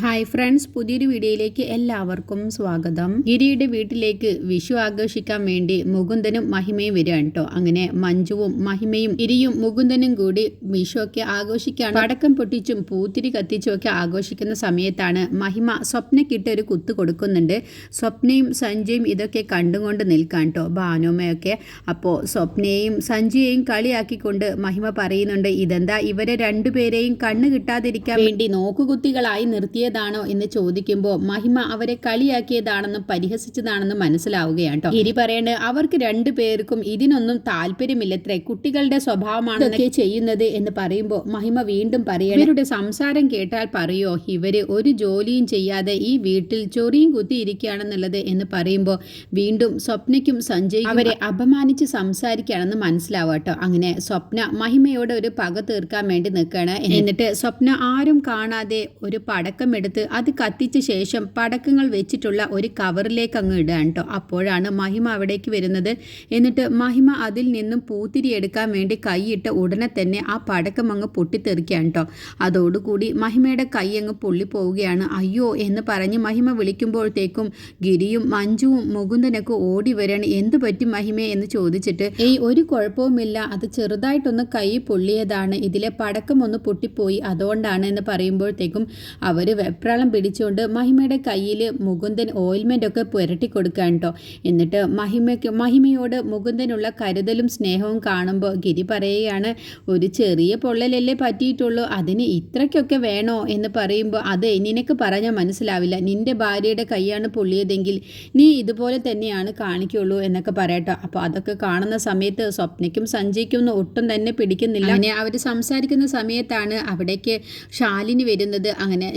Hi friends പുതിയൊരു വീഡിയോയിലേക്ക് എല്ലാവർക്കും സ്വാഗതം. ഗിരിയുടെ വീട്ടിലേക്ക് വിഷു ആഘോഷിക്കാൻ വേണ്ടി മുകുന്ദനും മഹിമയും വരികയാണ് കേട്ടോ അങ്ങനെ മഞ്ജുവും മഹിമയും ഗിരിയും മുകുന്ദനും കൂടി വിഷു ഒക്കെ ആഘോഷിക്കാൻ പടക്കം പൊട്ടിച്ചും പൂത്തിരി കത്തിച്ചും ഒക്കെ ആഘോഷിക്കുന്ന സമയത്താണ് മഹിമ സ്വപ്നക്കിട്ട് ഒരു കുത്ത് കൊടുക്കുന്നുണ്ട്. സ്വപ്നയും സഞ്ജയും ഇതൊക്കെ കണ്ടുകൊണ്ട് നിൽക്കാൻ കേട്ടോ ഭാനുമയൊക്കെ. അപ്പോൾ സ്വപ്നയെയും സഞ്ജയെയും കളിയാക്കിക്കൊണ്ട് മഹിമ പറയുന്നുണ്ട് ഇതെന്താ ഇവരെ രണ്ടുപേരെയും കണ്ണ് കിട്ടാതിരിക്കാൻ വേണ്ടി നോക്കുകുത്തികളായി നിർത്തിയതാണോ എന്ന് ചോദിക്കുമ്പോൾ മഹിമ അവരെ കളിയാക്കിയതാണെന്നും പരിഹസിച്ചതാണെന്നും മനസ്സിലാവുകയാണ് കേട്ടോ ഗിരി പറയേണ്ടത് അവർക്ക് രണ്ടു പേർക്കും ഇതിനൊന്നും താല്പര്യമില്ലത്രേ. കുട്ടികളുടെ സ്വഭാവമാണ് ചെയ്യുന്നത് എന്ന് പറയുമ്പോൾ മഹിമ വീണ്ടും പറയണം. ഇവരുടെ സംസാരം കേട്ടാൽ പറയോ? ഇവർ ഒരു ജോലിയും ചെയ്യാതെ ഈ വീട്ടിൽ ചൊറിയും കുത്തി ഇരിക്കുകയാണെന്നുള്ളത് എന്ന് പറയുമ്പോൾ വീണ്ടും സ്വപ്നയ്ക്കും സഞ്ജയ് അവരെ അപമാനിച്ച് സംസാരിക്കുകയാണെന്ന് മനസ്സിലാവട്ടോ കേട്ടോ അങ്ങനെ സ്വപ്ന മഹിമയോട് ഒരു പക തീർക്കാൻ വേണ്ടി നിൽക്കുകയാണ്. എന്നിട്ട് സ്വപ്ന ആരും കാണാതെ ഒരു പടക്കം എടുത്ത് അത് കത്തിച്ച ശേഷം പടക്കങ്ങൾ വെച്ചിട്ടുള്ള ഒരു കവറിലേക്ക് അങ്ങ് ഇടുകയാണ് കേട്ടോ. അപ്പോഴാണ് മഹിമ അവിടേക്ക് വരുന്നത്. എന്നിട്ട് മഹിമ അതിൽ നിന്നും പൂത്തിരി എടുക്കാൻ വേണ്ടി കൈയിട്ട് ഉടനെ തന്നെ ആ പടക്കം അങ്ങ് പൊട്ടിത്തെറിക്കുകയാണ് കേട്ടോ. അതോടുകൂടി മഹിമയുടെ കൈ അങ്ങ് പൊള്ളിപ്പോവുകയാണ്. അയ്യോ എന്ന് പറഞ്ഞ് മഹിമ വിളിക്കുമ്പോഴത്തേക്കും ഗിരിയും മഞ്ജുവും മുകുന്ദനൊക്കെ ഓടി വരാണ്. എന്ത് പറ്റി മഹിമ എന്ന് ചോദിച്ചിട്ട് ഏയ് ഒരു കുഴപ്പവുമില്ല. അത് ചെറുതായിട്ടൊന്ന് കൈ പൊള്ളിയതാണ്. ഇതിലെ പടക്കം ഒന്ന് പൊട്ടിപ്പോയി. അതുകൊണ്ടാണ് എന്ന് പറയുമ്പോഴത്തേക്കും അവർ വെപ്രാളം പിടിച്ചുകൊണ്ട് മഹിമയുടെ കയ്യിൽ മുകുന്ദൻ ഓയിൽമെന്റൊക്കെ പുരട്ടി കൊടുക്കാൻ കേട്ടോ എന്നിട്ട് മഹിമയ്ക്ക് മഹിമയോട് മുകുന്ദനുള്ള കരുതലും സ്നേഹവും കാണുമ്പോൾ ഗിരി പറയുകയാണ് ഒരു ചെറിയ പൊള്ളലല്ലേ പറ്റിയിട്ടുള്ളൂ അതിന് ഇത്രയ്ക്കൊക്കെ വേണോ? എന്ന് പറയുമ്പോൾ അത് നിനക്ക് പറഞ്ഞാൽ മനസ്സിലാവില്ല. നിന്റെ ഭാര്യയുടെ കൈയാണ് പൊള്ളിയതെങ്കിൽ നീ ഇതുപോലെ തന്നെയാണ് കാണിക്കുള്ളൂ എന്നൊക്കെ പറയട്ടോ. അപ്പോൾ അതൊക്കെ കാണുന്ന സമയത്ത് സ്വപ്നയ്ക്കും സഞ്ജയ്ക്കും ഒട്ടും തന്നെ പിടിക്കുന്നില്ല. അങ്ങനെ അവർ സംസാരിക്കുന്ന സമയത്താണ് അവിടേക്ക് ശാലിനി വരുന്നത്. അങ്ങനെ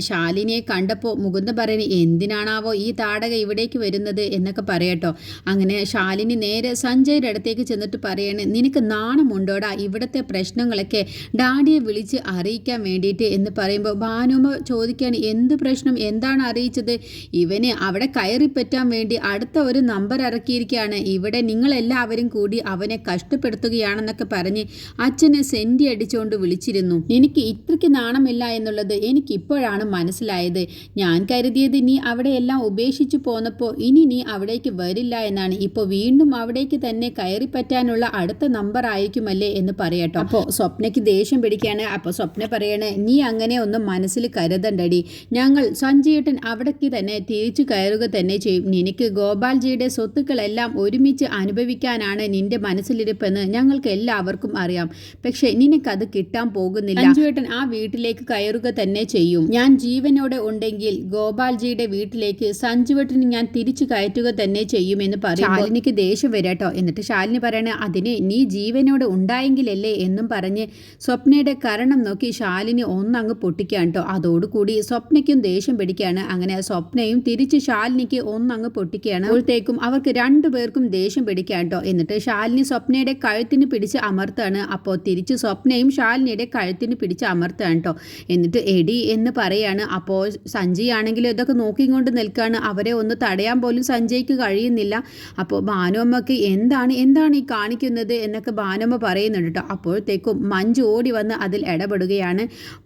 ശാലിനിയെ കണ്ടപ്പോൾ മുകുന്ദ പറയുന്നത് എന്തിനാണാവോ ഈ താടക ഇവിടേക്ക് വരുന്നത്? എന്നൊക്കെ പറയട്ടോ. അങ്ങനെ ശാലിനി നേരെ സഞ്ജയുടെ അടുത്തേക്ക് ചെന്നിട്ട് പറയണേ നിനക്ക് നാണമുണ്ടോടാ ഇവിടുത്തെ പ്രശ്നങ്ങളൊക്കെ? ഡാഡിയെ വിളിച്ച് അറിയിക്കാൻ വേണ്ടിയിട്ട്? എന്ന് പറയുമ്പോൾ ഭാനുമ ചോദിക്കാൻ എന്ത് പ്രശ്നം? എന്താണ് അറിയിച്ചത്? ഇവന് അവിടെ കയറിപ്പറ്റാൻ വേണ്ടി അടുത്ത ഒരു നമ്പർ ഇറക്കിയിരിക്കുകയാണ്. ഇവിടെ നിങ്ങളെല്ലാവരും കൂടി അവനെ കഷ്ടപ്പെടുത്തുകയാണെന്നൊക്കെ പറഞ്ഞ് അച്ഛനെ സെന്റി അടിച്ചുകൊണ്ട് വിളിച്ചിരുന്നു. എനിക്ക് ഇത്രയ്ക്ക് നാണമില്ല എന്നുള്ളത് എനിക്ക് ഇപ്പോഴാണ് മനസ്സിലായത്. ഞാൻ കരുതിയത് നീ അവിടെയെല്ലാം ഉപേക്ഷിച്ചു പോന്നപ്പോൾ ഇനി നീ അവിടേക്ക് വരില്ല എന്നാണ്. ഇപ്പോൾ വീണ്ടും അവിടേക്ക് തന്നെ കയറി പറ്റാനുള്ള അടുത്ത നമ്പർ ആയിരിക്കുമല്ലേ എന്ന് പറയട്ടോ. അപ്പോൾ സ്വപ്നയ്ക്ക് ദേഷ്യം പിടിക്കുകയാണ്. അപ്പോൾ സ്വപ്ന പറയണേ നീ അങ്ങനെ ഒന്നും മനസ്സിൽ കരുതണ്ടടി. ഞങ്ങൾ സഞ്ജയേട്ടൻ അവിടേക്ക് തന്നെ തിരിച്ചു കയറുക തന്നെ ചെയ്യും. നിനക്ക് ഗോപാൽജിയുടെ സ്വത്തുക്കളെല്ലാം ഒരുമിച്ച് അനുഭവിക്കാനാണ് നിന്റെ മനസ്സിലിരിപ്പെന്ന് ഞങ്ങൾക്ക് എല്ലാവർക്കും അറിയാം. പക്ഷേ നിനക്കത് കിട്ടാൻ പോകുന്നില്ല. സഞ്ജുവേട്ടൻ ആ വീട്ടിലേക്ക് കയറുക തന്നെ ചെയ്യും. ഞാൻ ജീവനോടെ ഉണ്ടെങ്കിൽ ഗോപാൽജിയുടെ വീട്ടിലേക്ക് സഞ്ജുവട്ടിന് ഞാൻ തിരിച്ചു കയറ്റുക തന്നെ ചെയ്യുമെന്ന് പറയും ശാലിനിക്ക് ദേഷ്യം വരാട്ടോ എന്നിട്ട് ശാലിനി പറയണ അതിന് നീ ജീവനോട് ഉണ്ടായെങ്കിലല്ലേ? എന്നും പറഞ്ഞ് സ്വപ്നയുടെ കരണം നോക്കി ശാലിനി ഒന്നങ്ങ് പൊട്ടിക്കാൻ കേട്ടോ. അതോടുകൂടി സ്വപ്നയ്ക്കും ദേഷ്യം പിടിക്കുകയാണ്. അങ്ങനെ സ്വപ്നയും തിരിച്ച് ശാലിനിക്ക് ഒന്നങ്ങ് പൊട്ടിക്കുകയാണ്. അപ്പോഴത്തേക്കും അവർക്ക് രണ്ടുപേർക്കും ദേഷ്യം പിടിക്കാൻ കേട്ടോ. എന്നിട്ട് ശാലിനി സ്വപ്നയുടെ കഴുത്തിന് പിടിച്ച് അമർത്താണ്. അപ്പോൾ തിരിച്ച് സ്വപ്നയും ശാലിനിയുടെ കഴുത്തിന് പിടിച്ച് അമർത്താണ് കേട്ടോ. എന്നിട്ട് എടി എന്ന് പറയാണ്. അപ്പോൾ സഞ്ജയ് ആണെങ്കിലും ഇതൊക്കെ നോക്കിക്കൊണ്ട് നിൽക്കുകയാണ്. അവരെ ഒന്ന് തടയാൻ പോലും സഞ്ജയ്ക്ക് കഴിയുന്നില്ല. അപ്പോൾ ഭാനുമ്മക്ക് എന്താണ് എന്താണ് ഈ കാണിക്കുന്നത് എന്നൊക്കെ ഭാനുമ്മ പറയുന്നുണ്ട് കേട്ടോ. അപ്പോഴത്തേക്കും മഞ്ജു ഓടി വന്ന് അതിൽ ഇടപെടുകയാണ്.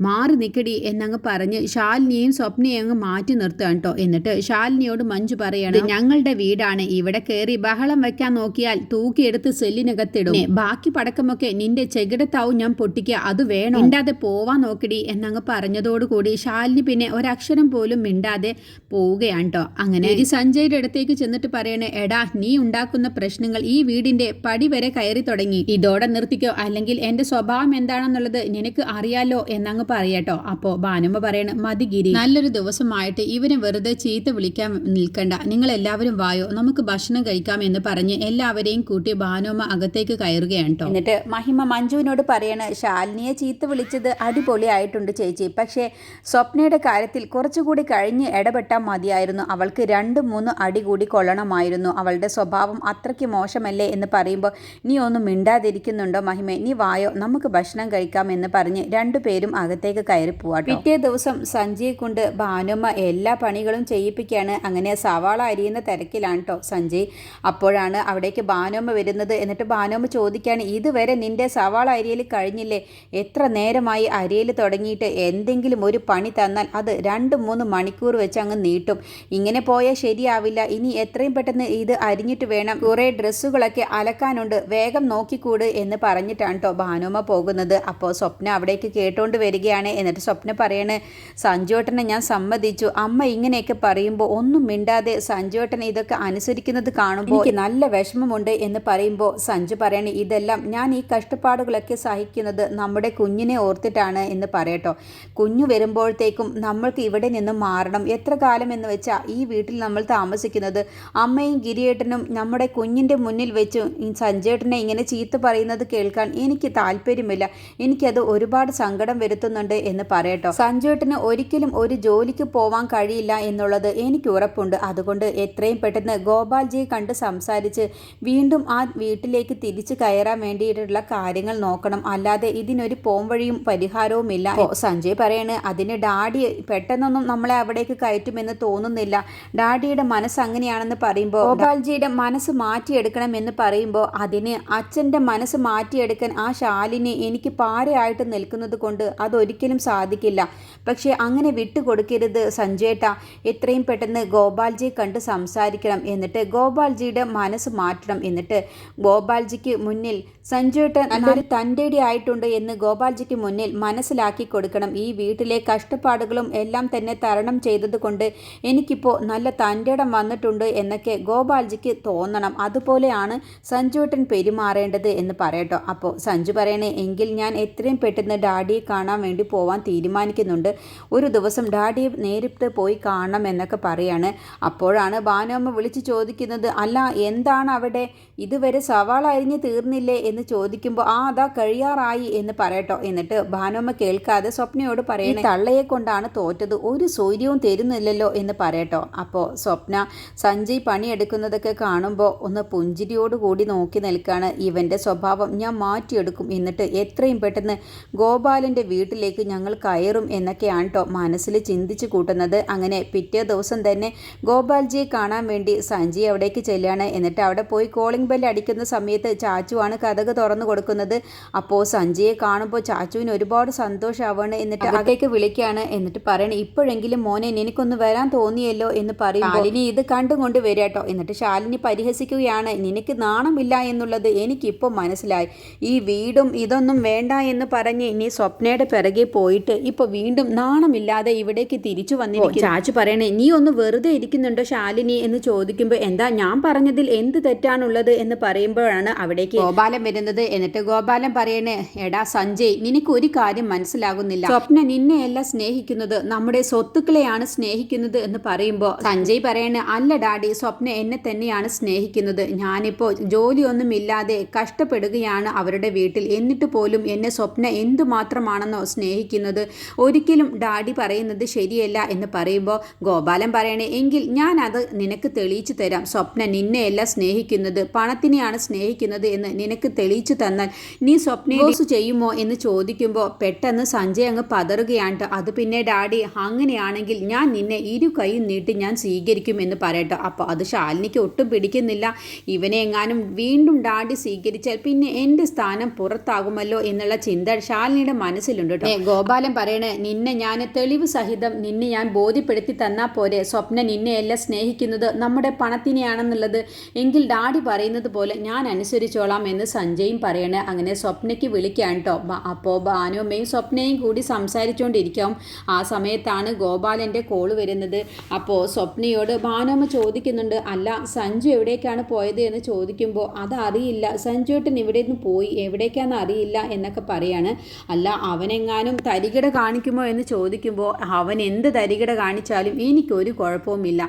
മാറി നിൽക്കടി എന്നങ്ങ് പറഞ്ഞ് ശാലിനിയും സ്വപ്നയും അങ്ങ് മാറ്റി നിർത്തുകയാണ് കേട്ടോ. എന്നിട്ട് ശാലിനിയോട് മഞ്ജു പറയാണ് ഞങ്ങളുടെ വീടാണ്. ഇവിടെ കയറി ബഹളം വെക്കാൻ നോക്കിയാൽ തൂക്കിയെടുത്ത് സെല്ലിനകത്തിടും. ബാക്കി പടക്കമൊക്കെ നിന്റെ ചെകിടത്താവും ഞാൻ പൊട്ടിക്കുക. അത് വേണം? മിണ്ടാതെ പോവാൻ നോക്കടി എന്നങ്ങ് പറഞ്ഞതോടുകൂടി ശാലിനി പിന്നെ ഒരക്ഷരം പോലും മിണ്ടാതെ പോവുകയാണ് കേട്ടോ അങ്ങനെ ഈ സഞ്ജയുടെ അടുത്തേക്ക് ചെന്നിട്ട് പറയണേ എടാ നീ ഉണ്ടാക്കുന്ന പ്രശ്നങ്ങൾ ഈ വീടിന്റെ പടി വരെ കയറി തുടങ്ങി. ഇതോടെ നിർത്തിക്കോ. അല്ലെങ്കിൽ എന്റെ സ്വഭാവം എന്താണെന്നുള്ളത് നിനക്ക് അറിയാലോ എന്നങ്ങ് പറയട്ടോ അപ്പോ ഭാനുമ്മ പറയണ മതിഗിരി നല്ലൊരു ദിവസമായിട്ട് ഇവനെ വെറുതെ ചീത്ത വിളിക്കാൻ നിൽക്കണ്ട. നിങ്ങൾ എല്ലാവരും വായോ. നമുക്ക് ഭക്ഷണം കഴിക്കാം എന്ന് പറഞ്ഞ് എല്ലാവരെയും കൂട്ടി ഭാനുമ്മ അകത്തേക്ക് കയറുകയാണ് കേട്ടോ എന്നിട്ട് മഹിമ മഞ്ജുവിനോട് പറയണ ശാലിനിയെ ചീത്ത വിളിച്ചത് അടിപൊളിയായിട്ടുണ്ട് ചേച്ചി. പക്ഷേ സ്വപ്നയുടെ കാര്യത്തിൽ കുറച്ചുകൂടി കഴിഞ്ഞ് ഇടപെട്ടാൽ മതിയായിരുന്നു. അവൾക്ക് രണ്ട് മൂന്ന് അടി കൂടി കൊള്ളണമായിരുന്നു. അവളുടെ സ്വഭാവം അത്രയ്ക്ക് മോശമല്ലേ എന്ന് പറയുമ്പോൾ നീ ഒന്നും മിണ്ടാതിരിക്കുന്നുണ്ടോ മഹിമ? നീ വായോ? നമുക്ക് ഭക്ഷണം കഴിക്കാം എന്ന് പറഞ്ഞ് രണ്ടുപേരും അകത്തേക്ക് കയറി പോവാട്ടോ പിറ്റേ ദിവസം സഞ്ജയെ കൊണ്ട് ഭാനുമ്മ എല്ലാ പണികളും ചെയ്യിപ്പിക്കുകയാണ് അങ്ങനെ സവാള അരിയുന്ന തിരക്കിലാണ് കേട്ടോ സഞ്ജയ്. അപ്പോഴാണ് അവിടേക്ക് ഭാനുമ്മ വരുന്നത്. എന്നിട്ട് ഭാനുമ്മ ചോദിക്കുകയാണ് ഇതുവരെ നിന്റെ സവാള അരിയൽ കഴിഞ്ഞില്ലേ? എത്ര നേരമായി അരിയൽ തുടങ്ങിയിട്ട് എന്തെങ്കിലും ഒരു പണി തന്നാൽ അത് അത് രണ്ട് മൂന്ന് മണിക്കൂർ വെച്ച് അങ്ങ് നീട്ടും. ഇങ്ങനെ പോയാൽ ശരിയാവില്ല. ഇനി എത്രയും പെട്ടെന്ന് ഇത് അരിഞ്ഞിട്ട് വേണം. കുറേ ഡ്രസ്സുകളൊക്കെ അലക്കാനുണ്ട്. വേഗം നോക്കിക്കൂട് എന്ന് പറഞ്ഞിട്ടാണ് കേട്ടോ ഭാനുമ പോകുന്നത്. അപ്പോൾ സ്വപ്ന അവിടേക്ക് കേട്ടോണ്ട് വരികയാണ്. എന്നിട്ട് സ്വപ്ന പറയണ് സഞ്ജുവേട്ടനെ ഞാൻ സമ്മതിച്ചു. അമ്മ ഇങ്ങനെയൊക്കെ പറയുമ്പോൾ ഒന്നും മിണ്ടാതെ സഞ്ജുവേട്ടൻ ഇതൊക്കെ അനുസരിക്കുന്നത് കാണുമ്പോൾ എനിക്ക് നല്ല വിഷമമുണ്ട് എന്ന് പറയുമ്പോൾ സഞ്ജു പറയണേ ഇതെല്ലാം ഞാൻ ഈ കഷ്ടപ്പാടുകളൊക്കെ സഹിക്കുന്നത് നമ്മുടെ കുഞ്ഞിനെ ഓർത്തിട്ടാണ് എന്ന് പറയട്ടോ. കുഞ്ഞു വരുമ്പോഴത്തേക്കും നമ്മൾക്ക് ഇവിടെ നിന്ന് മാറണം. എത്ര കാലം എന്ന് വെച്ചാൽ ഈ വീട്ടിൽ നമ്മൾ താമസിക്കുന്നത്? അമ്മയും ഗിരിയേട്ടനും നമ്മുടെ കുഞ്ഞിന്റെ മുന്നിൽ വെച്ച് സഞ്ജേട്ടനെ ഇങ്ങനെ ചീത്ത പറയുന്നത് കേൾക്കാൻ എനിക്ക് താല്പര്യമില്ല. എനിക്കത് ഒരുപാട് സങ്കടം വരുത്തുന്നുണ്ട് എന്ന് പറയട്ടോ. സഞ്ജേട്ടന് ഒരിക്കലും ഒരു ജോലിക്ക് പോവാൻ കഴിയില്ല എന്നുള്ളത് എനിക്ക് ഉറപ്പുണ്ട്. അതുകൊണ്ട് എത്രയും പെട്ടെന്ന് ഗോപാൽജിയെ കണ്ട് സംസാരിച്ച് വീണ്ടും ആ വീട്ടിലേക്ക് തിരിച്ചു കയറാൻ വേണ്ടിയിട്ടുള്ള കാര്യങ്ങൾ നോക്കണം. അല്ലാതെ ഇതിനൊരു പോംവഴിയും പരിഹാരവും ഇല്ല സഞ്ജയ് പറയാണ് അതിന് ഡാഡി പെട്ടെന്നൊന്നും നമ്മളെ അവിടേക്ക് കയറ്റുമെന്ന് തോന്നുന്നില്ല. ഡാഡിയുടെ മനസ്സ് അങ്ങനെയാണെന്ന് പറയുമ്പോൾ ഗോപാൽജിയുടെ മനസ്സ് മാറ്റിയെടുക്കണം എന്ന് പറയുമ്പോൾ അതിന് അച്ഛന്റെ മനസ്സ് മാറ്റിയെടുക്കാൻ ആ ശാലിനി എനിക്ക് പാരയായിട്ട് നിൽക്കുന്നത് കൊണ്ട് അതൊരിക്കലും സാധിക്കില്ല. പക്ഷേ അങ്ങനെ വിട്ടുകൊടുക്കരുത് സഞ്ജേട്ട. എത്രയും പെട്ടെന്ന് ഗോപാൽജിയെ കണ്ട് സംസാരിക്കണം. എന്നിട്ട് ഗോപാൽജിയുടെ മനസ്സ് മാറ്റണം. എന്നിട്ട് ഗോപാൽജിക്ക് മുന്നിൽ സഞ്ജുവേട്ടൻ നല്ലൊരു തന്റെടി ആയിട്ടുണ്ട് എന്ന് ഗോപാൽജിക്ക് മുന്നിൽ മനസ്സിലാക്കി കൊടുക്കണം. ഈ വീട്ടിലെ കഷ്ടപ്പാടുകളും എല്ലാം തന്നെ തരണം ചെയ്തതുകൊണ്ട് എനിക്കിപ്പോൾ നല്ല തന്റെടം വന്നിട്ടുണ്ട് എന്നൊക്കെ ഗോപാൽജിക്ക് തോന്നണം. അതുപോലെയാണ് സഞ്ജുവേട്ടൻ പെരുമാറേണ്ടത് എന്ന് പറയട്ടോ. അപ്പോൾ സഞ്ജു പറയണേ എങ്കിൽ ഞാൻ എത്രയും പെട്ടെന്ന് ഡാഡിയെ കാണാൻ വേണ്ടി പോവാൻ തീരുമാനിക്കുന്നുണ്ട്. ഒരു ദിവസം ഡാഡിയെ നേരിട്ട് പോയി കാണണം എന്നൊക്കെ പറയാണ്. അപ്പോഴാണ് ഭാനുമ്മ വിളിച്ച് ചോദിക്കുന്നത് അല്ല എന്താണ് അവിടെ? ഇതുവരെ സവാള അരിഞ്ഞ് തീർന്നില്ലേ? എന്ന് ചോദിക്കുമ്പോൾ ആ അതാ കഴിയാറായി എന്ന് പറയട്ടോ. എന്നിട്ട് ഭാനുമ്മ കേൾക്കാതെ സ്വപ്നയോട് പറയണേ തള്ളയെ കൊണ്ടാണ് തോറ്റത് ഒരു സൂര്യവും തരുന്നില്ലല്ലോ എന്ന് പറയട്ടോ. അപ്പോൾ സ്വപ്ന സഞ്ജയ് പണിയെടുക്കുന്നതൊക്കെ കാണുമ്പോൾ ഒന്ന് പുഞ്ചിരിയോടുകൂടി നോക്കി നിൽക്കുകയാണ് ഇവന്റെ സ്വഭാവം ഞാൻ മാറ്റിയെടുക്കും എന്നിട്ട് എത്രയും പെട്ടെന്ന് ഗോപാലന്റെ വീട്ടിലേക്ക് ഞങ്ങൾ കയറും എന്നൊക്കെയാണ് കേട്ടോ മനസ്സിൽ ചിന്തിച്ചു കൂട്ടുന്നത്. അങ്ങനെ പിറ്റേ ദിവസം തന്നെ ഗോപാൽജിയെ കാണാൻ വേണ്ടി സഞ്ജയ് അവിടേക്ക് ചെല്ലുകയാണ് എന്നിട്ട് അവിടെ പോയി കോളിംഗ് ബെൽ അടിക്കുന്ന സമയത്ത് ചാച്ചുവാണ് കഥക് തുറന്നു കൊടുക്കുന്നത്. അപ്പോൾ സഞ്ജയെ കാണുമ്പോൾ ചാച്ചുവിന് ഒരുപാട് സന്തോഷമാവാണ് എന്നിട്ട് അകത്തേക്ക് വിളിക്കുകയാണ് എന്നിട്ട് പറയണേ ഇപ്പോഴെങ്കിലും മോനെ നിനക്കൊന്ന് വരാൻ തോന്നിയല്ലോ എന്ന് പറയും ശാലിനി ഇത് കണ്ടും കൊണ്ട് വരിക എന്നിട്ട് ശാലിനി പരിഹസിക്കുകയാണ് നിനക്ക് നാണമില്ല എന്നുള്ളത് എനിക്കിപ്പോൾ മനസ്സിലായി. ഈ വീടും ഇതൊന്നും വേണ്ട എന്ന് പറഞ്ഞ് ഇനി സ്വപ്നയുടെ പിറകെ പോയിട്ട് ഇപ്പോൾ വീണ്ടും നാണമില്ലാതെ ഇവിടേക്ക് തിരിച്ചു വന്നിരിക്കും ചാച്ചു പറയണേ നീ ഒന്ന് വെറുതെ ഇരിക്കുന്നുണ്ടോ ശാലിനി? എന്ന് ചോദിക്കുമ്പോൾ എന്താ ഞാൻ പറഞ്ഞതിൽ എന്ത് തെറ്റാണുള്ളത്? എന്ന് പറയുമ്പോഴാണ് അവിടേക്ക് ഗോപാലൻ വരുന്നത്. എന്നിട്ട് ഗോപാലൻ പറയണേ എടാ സഞ്ജയ് നിനക്ക് ഒരു കാര്യം മനസ്സിലാകുന്നില്ല. സ്വപ്ന നിന്നെയല്ല സ്നേഹിക്കുന്നത്. നമ്മുടെ സ്വത്തുക്കളെയാണ് സ്നേഹിക്കുന്നത് എന്ന് പറയുമ്പോൾ സഞ്ജയ് പറയണ അല്ല ഡാഡി സ്വപ്ന എന്നെ തന്നെയാണ് സ്നേഹിക്കുന്നത്. ഞാനിപ്പോൾ ജോലിയൊന്നും ഇല്ലാതെ കഷ്ടപ്പെടുകയാണ് അവരുടെ വീട്ടിൽ. എന്നിട്ട് പോലും എന്നെ സ്വപ്ന എന്തുമാത്രമാണെന്നോ സ്നേഹിക്കുന്നത് ഒരിക്കലും ഡാഡി പറയുന്നത് ശരിയല്ല എന്ന് പറയുമ്പോൾ ഗോപാലൻ പറയണേ എങ്കിൽ ഞാൻ അത് നിനക്ക് തെളിയിച്ചു തരാം. സ്വപ്ന നിന്നെയല്ല സ്നേഹിക്കുന്നത്. പണത്തിനെയാണ് സ്നേഹിക്കുന്നത് എന്ന് നിനക്ക് തെളിയിച്ചു തന്നാൽ നീ സ്വപ്നയോസ് ചെയ്യുമോ? എന്ന് ചോദിക്കുമ്പോൾ പെട്ടെന്ന് സഞ്ജയ് അങ്ങ് പതറുകയാണ്. അത് പിന്നെ ഡാഡി അങ്ങനെയാണെങ്കിൽ ഞാൻ നിന്നെ ഇരു കൈയും നീട്ടി ഞാൻ സ്വീകരിക്കും എന്ന് പറയട്ടോ. അപ്പോൾ അത് ശാലിനിക്ക് ഒട്ടും പിടിക്കുന്നില്ല. ഇവനെ എങ്ങാനും വീണ്ടും ഡാഡി സ്വീകരിച്ചാൽ പിന്നെ എന്റെ സ്ഥാനം പുറത്താകുമല്ലോ എന്നുള്ള ചിന്ത ശാലിനിയുടെ മനസ്സിലുണ്ട് കേട്ടോ. ഗോപാലൻ പറയണേ നിന്നെ ഞാൻ തെളിവ് സഹിതം നിന്നെ ഞാൻ ബോധ്യപ്പെടുത്തി തന്നാൽ പോരെ. സ്വപ്ന നിന്നെയല്ല സ്നേഹിക്കുന്നത് നമ്മുടെ പണത്തിനെയാണെന്നുള്ളത്. എങ്കിൽ ഡാഡി പറയുന്നത് പോലെ ഞാൻ അനുസരിച്ചോളാം എന്ന് സഞ്ജയും പറയണേ. അങ്ങനെ സ്വപ്നയ്ക്ക് വിളിക്കാൻ കേട്ടോ അപ്പോൾ ഭാനുമ്മയും സ്വപ്നയും കൂടി സംസാരിച്ചുകൊണ്ടിരിക്കാം ആ സമയത്താണ് ഗോപാലന്റെ കോൾ വരുന്നത്. അപ്പോൾ സ്വപ്നയോട് ഭാനുമ്മ ചോദിക്കുന്നുണ്ട്. അല്ല സഞ്ജു എവിടേക്കാണ് പോയത്? എന്ന് ചോദിക്കുമ്പോൾ അതറിയില്ല. സഞ്ജുവേട്ടൻ ഇവിടെ നിന്ന് പോയി. എവിടേക്കാണെന്ന് അറിയില്ല എന്നൊക്കെ പറയാണ്. അല്ല അവനെങ്ങാനും തരികിട കാണിക്കുമോ എന്ന് ചോദിക്കുമ്പോൾ അവൻ എന്ത് തരികിട കാണിച്ചാലും എനിക്കൊരു കുഴപ്പവുമില്ല.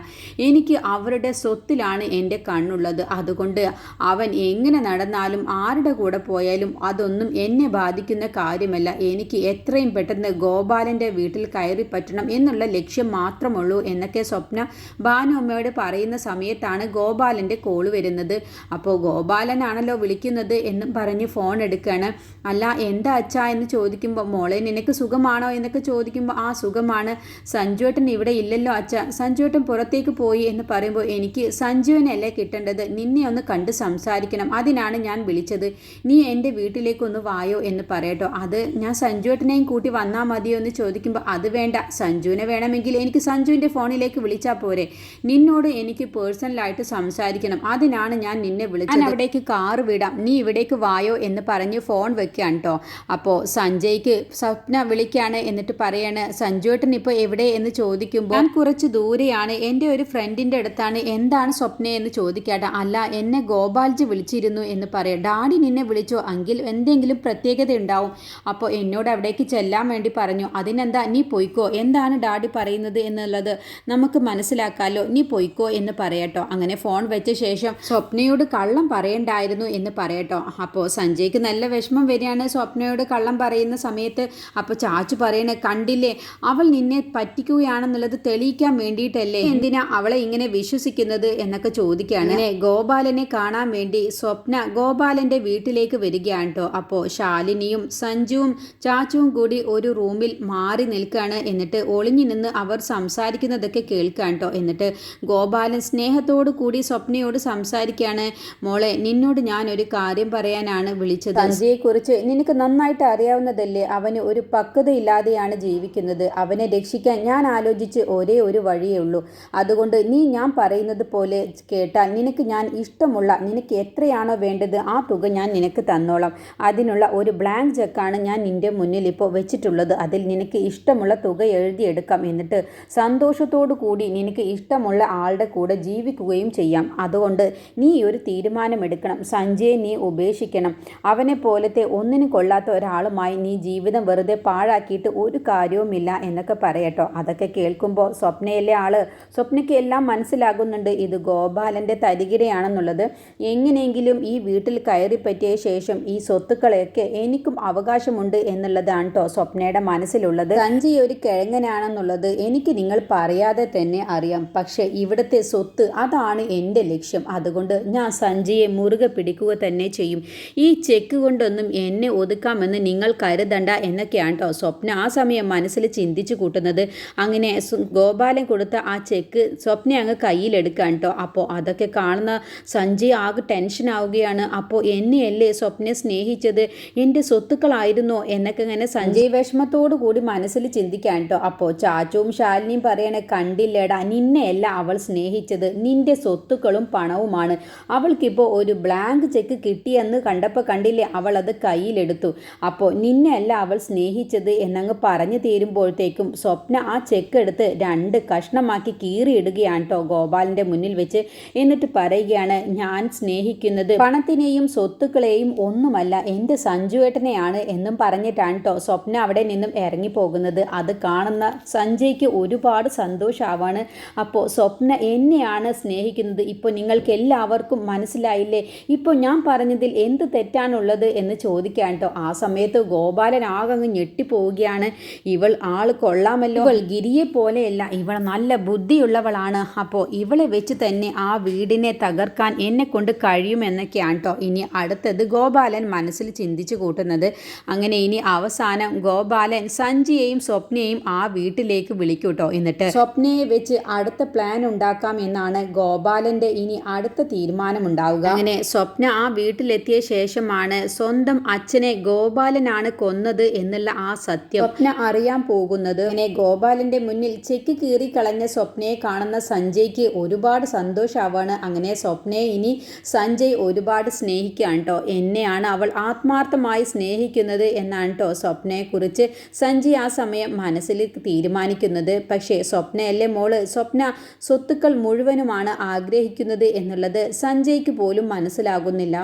എനിക്ക് അവരുടെ സ്വത്തിലാണ് എന്റെ കണ്ണുള്ളത്. അതുകൊണ്ട് അവൻ എങ്ങനെ നടന്നാലും ആരുടെ കൂടെ പോയാലും അതൊന്നും എന്നെ ബാധിക്കുന്ന കാര്യമല്ല. എനിക്ക് എത്രയും പെട്ടെന്ന് ഗോപാലന്റെ വീട്ടിൽ കയറി പറ്റണം എന്നുള്ള ലക്ഷ്യം മാത്രമുള്ളൂ എന്നൊക്കെ സ്വപ്ന ഭാനുമ്മയോട് പറയുന്ന സമയത്താണ് ഗോപാലന്റെ കോൾ വരുന്നത്. അപ്പോൾ ഗോപാലനാണല്ലോ വിളിക്കുന്നത് എന്നും പറഞ്ഞ് ഫോൺ എടുക്കുകയാണ് അല്ല എന്താ അച്ഛാ എന്ന് ചോദിക്കുമ്പോൾ മോളെ നിനക്ക് സുഖമാണോ? എന്നൊക്കെ ചോദിക്കുമ്പോൾ ആ സുഖമാണ്. സഞ്ജുവേട്ടൻ ഇവിടെ ഇല്ലല്ലോ അച്ഛ. സഞ്ജുവേട്ടൻ പുറത്തേക്ക് പോയി എന്ന് പറയുമ്പോൾ എനിക്ക് സഞ്ജുവിനല്ലേ കിട്ടേണ്ടത്? നിന്നെ ഒന്ന് കണ്ട് സംസാരിക്കണം. അതിനാണ് ഞാൻ വിളിച്ചത്. നീ എന്റെ വീട്ടിലേക്കൊന്ന് വായോ എന്ന് പറയട്ടോ. അത് ഞാൻ സഞ്ജുവേട്ടനെയും കൂട്ടി വന്നാൽ മതിയോ എന്ന് ചോദിക്കുമ്പോൾ അത് വേണ്ട. സഞ്ജുവിനെ വേണമെങ്കിൽ എനിക്ക് സഞ്ജുവിന്റെ ഫോണിലേക്ക് വിളിച്ചാൽ പോരെ. നിന്നോട് എനിക്ക് പേഴ്സണലായിട്ട് സംസാരിക്കണം. അതിനാണ് ഞാൻ നിന്നെ വിളിച്ചത്. അവിടേക്ക് കാറ് വിടാം. നീ ഇവിടേക്ക് വായോ എന്ന് പറഞ്ഞ് ഫോൺ വെക്കുകയാണ് കേട്ടോ അപ്പോൾ സഞ്ജയ്ക്ക് സ്വപ്ന വിളിക്കാണ് എന്നിട്ട് പറയാണ് സഞ്ജുവേട്ടൻ ഇപ്പോൾ എവിടെ? എന്ന് ചോദിക്കുമ്പോൾ ഞാൻ കുറച്ച് ദൂരെയാണ്. എന്റെ ഒരു ഫ്രണ്ടിന്റെ അടുത്താണ്. എന്താണ് സ്വപ്ന? എന്ന് ചോദിക്കാട്ടെ. അല്ല എന്നെ ഗോപാൽജി വിളിച്ചിരുന്നു എന്ന് പറയാം. ഡാഡി നിന്നെ വിളിച്ചോ. എങ്കിൽ എന്തെങ്കിലും പ്രത്യേകത ഉണ്ടാവും. അപ്പോൾ എന്നോട് അവിടേക്ക് ചെല്ലാൻ വേണ്ടി പറഞ്ഞു. അതിനെന്താ? നീ പൊയ്ക്കോ. എന്താണ് ഡാഡി പറയുന്നത് എന്നുള്ളത് നമുക്ക് മനസ്സിലാക്കാമല്ലോ നീ പോയിക്കോ എന്ന് പറയട്ടോ. അങ്ങനെ ഫോൺ വെച്ച ശേഷം സ്വപ്നയോട് കള്ളം പറയണ്ടായിരുന്നു എന്ന് പറയട്ടോ. അപ്പോൾ സഞ്ജയ്ക്ക് നല്ല വിഷമം വരികയാണ് സ്വപ്നയോട് കള്ളം പറയുന്ന സമയത്ത്. അപ്പോൾ ചാച്ചു പറയണ കണ്ടില്ലേ അവൾ നിന്നെ പറ്റിക്കുകയാണെന്നുള്ളത് തെളിയിക്കാൻ വേണ്ടിയിട്ടല്ലേ? എന്തിനാ അവളെ ഇങ്ങനെ വിശ്വസിക്കുന്നത്? എന്നൊക്കെ ചോദിക്കുകയാണ്. അങ്ങനെ ഗോപാലനെ കാണാൻ വേണ്ടി സ്വപ്ന ഗോപാലന്റെ വീട്ടിലേക്ക് വരികയാണ് കേട്ടോ. അപ്പോൾ ശാലിനിയും സഞ്ജുവും ചാച്ചുവും കൂടി ഒരു റൂമിൽ മാറി നിൽക്കുകയാണ്. എന്നിട്ട് ഒളിഞ്ഞു നിന്ന് അവർ സംസാരിക്കുന്നതൊക്കെ കേൾക്കാൻ കേട്ടോ എന്നിട്ട് ഗോപാലൻ സ്നേഹത്തോടു കൂടി സ്വപ്നയോട് സംസാരിക്കുകയാണ് മോളെ നിന്നോട് ഞാൻ ഒരു കാര്യം പറയാനാണ് വിളിച്ചത്. സഞ്ജയെക്കുറിച്ച് നിനക്ക് നന്നായിട്ട് അറിയാവുന്നതല്ലേ? അവന് ഒരു പക്വതയില്ലാതെയാണ് ജീവിക്കുന്നത്. അവനെ രക്ഷിക്കാൻ ഞാൻ ആലോചിച്ച് ഒരേ ഒരു വഴിയേ ഉള്ളൂ. അതുകൊണ്ട് നീ ഞാൻ പറയുന്നത് പോലെ കേട്ടാൽ നിനക്ക് ഞാൻ ഇഷ്ടമുള്ള നിനക്ക് എത്രയാണോ വേണ്ടത് ആ തുക ഞാൻ നിനക്ക് തന്നോളാം. അതിനുള്ള ഒരു ബ്ലാങ്ക് ചെക്കാണ് ഞാൻ നിന്റെ മുന്നിൽ ഇപ്പോൾ വെച്ചിട്ടുള്ളത്. അതിൽ നിനക്ക് ഇഷ്ടമുള്ള എഴുതിയെടുക്കാം. എന്നിട്ട് സന്തോഷത്തോടു കൂടി നിനക്ക് ഇഷ്ടമുള്ള ആളുടെ കൂടെ ജീവിക്കുകയും ചെയ്യാം. അതുകൊണ്ട് നീ ഒരു തീരുമാനമെടുക്കണം. സഞ്ജയെ നീ ഉപേക്ഷിക്കണം. അവനെ പോലത്തെ ഒന്നിനും കൊള്ളാത്ത ഒരാളുമായി നീ ജീവിതം വെറുതെ പാഴാക്കിയിട്ട് ഒരു കാര്യവുമില്ല എന്നൊക്കെ പറയട്ടോ. അതൊക്കെ കേൾക്കുമ്പോൾ സ്വപ്നയിലെ ആൾ? സ്വപ്നയ്ക്ക് എല്ലാം മനസ്സിലാകുന്നുണ്ട്. ഇത് ഗോപാലന്റെ തരികിരയാണെന്നുള്ളത്. എങ്ങനെയെങ്കിലും ഈ വീട്ടിൽ കയറി പറ്റിയ ശേഷം ഈ സ്വത്തുക്കളെയൊക്കെ എനിക്കും അവകാശമുണ്ട് എന്നുള്ളതാണ് കേട്ടോ സ്വപ്നയുടെ മനസ്സിലുള്ളത്. സഞ്ജയ് ഒരു കിഴങ്ങനാണെന്നുള്ളത് എനിക്ക് നിങ്ങൾ പറയാതെ തന്നെ അറിയാം. പക്ഷെ ഇവിടുത്തെ സ്വത്ത് അതാണ് എന്റെ ലക്ഷ്യം. അതുകൊണ്ട് ഞാൻ സഞ്ജയെ മുറുകെ പിടിക്കുക തന്നെ ചെയ്യും. ഈ ചെക്ക് കൊണ്ടൊന്നും എന്നെ ഒതുക്കാമെന്ന് നിങ്ങൾ കരുതണ്ട എന്നൊക്കെയാണ് കേട്ടോ സ്വപ്ന ആ സമയം മനസ്സിൽ ചിന്തിച്ചു കൂട്ടുന്നത്. അങ്ങനെ ഗോപാലൻ കൊടുത്ത ആ ചെക്ക് സ്വപ്ന അങ്ങ് കയ്യിലെടുക്കാൻ കേട്ടോ അപ്പോൾ അതൊക്കെ കാണുന്ന സഞ്ജയ് ആകെ ടെൻഷൻ ആവുകയാണ്. അപ്പോൾ എന്നെയല്ലേ സ്വപ്നെ സ്നേഹിച്ചത്? എന്റെ സ്വത്തുക്കളായിരുന്നോ? എന്നൊക്കെ ഇങ്ങനെ സഞ്ജയ് വിഷമത്തോടു കൂടി മനസ്സിൽ ചിന്തിക്കാൻ കേട്ടോ അപ്പോൾ ചാച്ചുവും ശാലിനിയും പറയണേ കണ്ടില്ലേടാ നിന്നെയല്ല അവൾ സ്നേഹിച്ചത്. നിന്റെ സ്വത്തുക്കളും പണവുമാണ്. അവൾക്കിപ്പോൾ ഒരു ബ്ലാങ്ക് ചെക്ക് കിട്ടിയെന്ന് കണ്ടപ്പോൾ കണ്ടില്ലേ അവൾ അത് കയ്യിലെടുത്തു. അപ്പോൾ നിന്നെയല്ല അവൾ സ്നേഹിച്ചത് എന്നങ്ങ് പറഞ്ഞു തീരുമ്പോഴത്തേക്കും സ്വപ്ന ആ ചെക്ക് എടുത്ത് രണ്ട് കഷ്ണമാക്കി കീറിയിടുകയാണ് കേട്ടോ ഗോപാലിന്റെ മുന്നിൽ വെച്ച്. എന്നിട്ട് പറയുകയാണ് ഞാൻ സ്നേഹിക്കുന്നത് പണത്തിനെയും സ്വത്തുക്കളെയും ഒന്നുമല്ല എന്റെ സഞ്ജുവേട്ടനെയാണ് എന്നും പറഞ്ഞിട്ടാണ് കേട്ടോ സ്വപ്ന അവിടെ നിന്നും ഇറങ്ങിപ്പോകുന്നത്. അത് കാണുന്ന സഞ്ജയ്ക്ക് ഒരുപാട് സന്തോഷമാവാണ് അപ്പോൾ സ്വപ്ന എന്നെയാണ് സ്നേഹിക്കുന്നത്. ഇപ്പോൾ നിങ്ങൾക്ക് എല്ലാവർക്കും മനസ്സിലായില്ലേ? ഇപ്പോൾ ഞാൻ പറഞ്ഞതിൽ എന്ത് തെറ്റാണുള്ളത് എന്ന് ചോദിക്കാൻ കേട്ടോ ആ സമയത്ത് ഗോപാലൻ ആകങ്ങ് ഞെട്ടിപ്പോവുകയാണ്. ഇവൾ ആൾ കൊള്ളാമല്ലോ. ഇവൾ ഗിരിയെ പോലെയല്ല. ഇവൾ നല്ല ബുദ്ധിയുള്ളവളാണ്. അപ്പോൾ ഇവളെ വെച്ച് തന്നെ ആ വീടിനെ തകർക്കാൻ എന്നെ കൊണ്ട് കഴിയുമെന്നൊക്കെയാണ് കേട്ടോ ഇനി അടുത്തത് ഗോപാലൻ മനസ്സിൽ ചിന്തിച്ചു കൂട്ടുന്നത്. അങ്ങനെ ഇനി അവസാനം ഗോപാലൻ സഞ്ജിയെയും സ്വപ്നയെയും ആ വീട്ടിലേക്ക് വിളിക്കൂട്ടോ കേട്ടോ എന്നിട്ട് സ്വപ്നയെ വെച്ച് അടുത്ത പ്ലാൻ ഉണ്ടാക്കാം എന്നാണ് ഗോപാലന്റെ ഇനി അടുത്ത തീരുമാനം ഉണ്ടാവുക അങ്ങനെ സ്വപ്ന ആ വീട്ടിലെത്തിയ ശേഷമാണ് സ്വന്തം അച്ഛനെ ഗോപാലനാണ് കൊന്നത് എന്നുള്ള ആ സത്യം. സ്വപ്ന അറിയാൻ പോകുന്നത് അങ്ങനെ ഗോപാലന്റെ മുന്നിൽ ചെക്ക് കീറി കളഞ്ഞ സ്വപ്നയെ കാണുന്ന സഞ്ജയ്ക്ക് ഒരുപാട് സന്തോഷമാവാണ് അങ്ങനെ സ്വപ്നയെ ഇനി സഞ്ജയ് ഒരുപാട് സ്നേഹിക്കുകയാണ് കേട്ടോ എന്നെയാണ് അവൾ ആത്മാർത്ഥമായി സ്നേഹിക്കുന്നത് എന്നാണ് കേട്ടോ സ്വപ്നയെക്കുറിച്ച് സഞ്ജയ് ആ സമയം മനസ്സിൽ തീരുമാനിക്കുന്നത്. പക്ഷേ സ്വപ്നയല്ലേ മോൾ? സ്വപ്ന സ്വത്തുക്കൾ മുഴുവനുമാണ് ആഗ്രഹിക്കുന്നത് എന്നുള്ളത് സഞ്ജയ്ക്ക് പോലും മനസ്സിലാകുന്നില്ല.